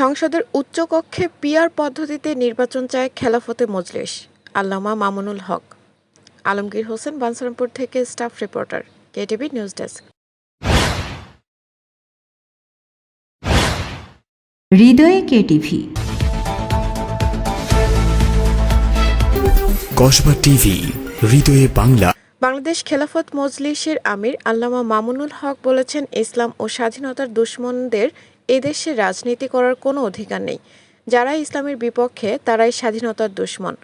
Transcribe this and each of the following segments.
সংসদের উচ্চকক্ষে পিআর পদ্ধতিতে নির্বাচন চায় খেলাফতে মজলিস। আল্লামা মামুনুল হক। আলমগীর হোসেন বানসারামপুর থেকে staff reporter KTV news desk. হৃদয়ে কেটিভি। কসবা টিভি হৃদয়ে বাংলা। বাংলাদেশ খেলাফত মজলিসের আমির আল্লামা মামুনুল হক বলেছেন ইসলাম ও স্বাধীনতার দুশ্মনদের এদেশে রাজনীতি করার কোনো অধিকার নেই। যারা ইসলামের বিপক্ষে, তারাই স্বাধীনতার দুশ্মন।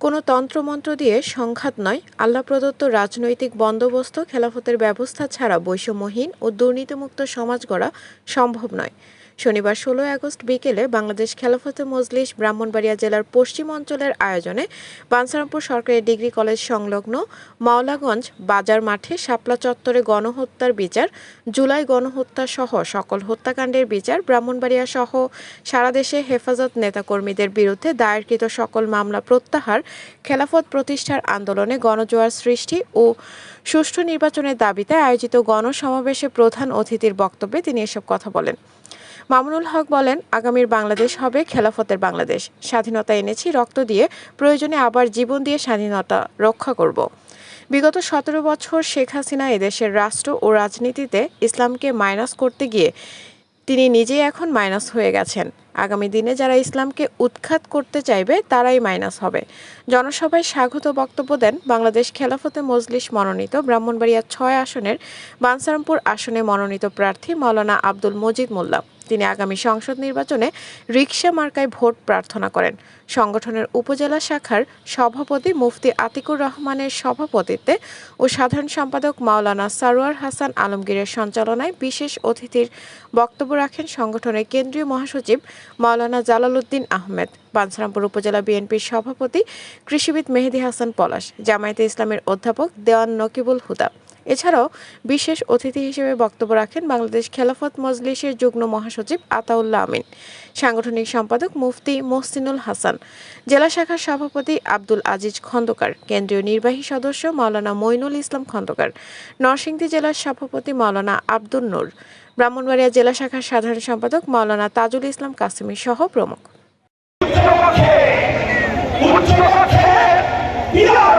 কোনো তন্ত্রমন্ত্র দিয়ে সংঘাত নয়, আল্লাহ প্রদত্ত রাজনৈতিক বন্দোবস্ত, খেলাফতের ব্যবস্থা ছাড়া বৈষম্যহীন ও দুর্নীতিমুক্ত সমাজ গড়া সম্ভব নয়। শনিবার ষোলোই আগস্ট বিকেলে বাংলাদেশ খেলাফতে মজলিস ব্রাহ্মণবাড়িয়া জেলার পশ্চিম অঞ্চলের আয়োজনে বানসারামপুর সরকারি ডিগ্রি কলেজ সংলগ্ন মাওলাগঞ্জ বাজার মাঠে শাপলা চত্বরে গণহত্যার বিচার, জুলাই গণহত্যা সহ সকল হত্যাকাণ্ডের বিচার ব্রাহ্মণবাড়িয়া সহ সারা দেশে হেফাজত নেতাকর্মীদের বিরুদ্ধে দায়েরকৃত সকল মামলা প্রত্যাহার, খেলাফত প্রতিষ্ঠার আন্দোলনে গণজোয়ার সৃষ্টি ও সুষ্ঠু নির্বাচনের দাবিতে আয়োজিত গণসমাবেশে প্রধান অতিথির বক্তব্যে তিনি এসব কথা বলেন। মামুনুল হক বলেন, আগামীর বাংলাদেশ হবে খেলাফতের বাংলাদেশ। স্বাধীনতা এনেছি, রক্ত দিয়ে, প্রয়োজনে আবার জীবন দিয়ে স্বাধীনতা রক্ষা করব। বিগত সতেরো বছর শেখ হাসিনা এদেশের রাষ্ট্র ও রাজনীতিতে ইসলামকে মাইনাস করতে গিয়ে তিনি নিজেই এখন মাইনাস হয়ে গেছেন। আগামী দিনে যারা ইসলামকে উৎখাত করতে চাইবে, তারাই মাইনাস হবে। জনসভায় স্বাগত বক্তব্য দেন বাংলাদেশ খেলাফতে মজলিস মনোনীত ব্রাহ্মণবাড়িয়া ছয় আসনের, বানসারামপুর আসনে মনোনীত প্রার্থী মৌলানা আব্দুল মজিদ মোল্লা। তিনি আগামী সংসদ নির্বাচনে রিকশা মার্কায় ভোট প্রার্থনা করেন। সংগঠনের উপজেলা শাখার সভাপতি মুফতি আতিকুর রহমানের সভাপতিত্বে ও সাধারণ সম্পাদক মাওলানা সারোয়ার হাসান আলমগীরের সঞ্চালনায় বিশেষ অতিথির বক্তব্য রাখেন সংগঠনের কেন্দ্রীয় মহাসচিব মাওলানা জালালউদ্দিন আহমেদ। বানসারামপুর উপজেলা বিএনপির সভাপতি কৃষিবিদ মেহেদি হাসান পলাশ। জামায়াতে ইসলামের অধ্যাপক দেওয়ান নকিবুল হুদা। এছাড়াও বিশেষ অতিথি হিসেবে বক্তব্য রাখেন বাংলাদেশ খেলাফত মজলিসের যুগ্ম মহাসচিব আতাউল্লাহ আমিন, সাংগঠনিক সম্পাদক মুফতি মোহসিনুল হাসান, জেলা শাখার সভাপতি আব্দুল আজিজ খন্দকার, কেন্দ্রীয় নির্বাহী সদস্য মাওলানা মইনুল ইসলাম খন্দকার, নরসিংদী জেলার সভাপতি মাওলানা আব্দুল নূর, ব্রাহ্মণবাড়িয়া জেলা শাখার সাধারণ সম্পাদক মাওলানা তাজুল ইসলাম কাসিমি সহ প্রমুখ। বিরাট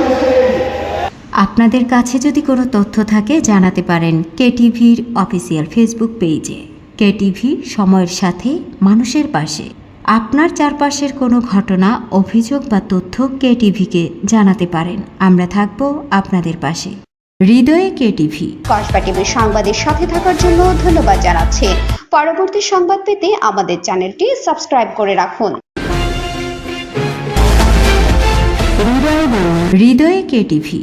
আপনাদের কাছে যদি কোনো তথ্য থাকে জানাতে পারেন কেটিভির অফিসিয়াল ফেসবুক পেজে। কেটিভি সময়ের সাথে মানুষের পাশে। আপনার চারপাশের কোনো ঘটনা অভিযোগ বা তথ্য কেটিভিকে জানাতে পারেন। আমরা থাকব আপনাদের পাশে। হৃদয়ে কেটিভি। কসবা টিভির সংবাদের সাথে থাকার জন্য ধন্যবাদ জানাচ্ছি। পরবর্তী সংবাদ পেতে আমাদের চ্যানেলটি সাবস্ক্রাইব করে রাখুন। হৃদয়ে কেটিভি।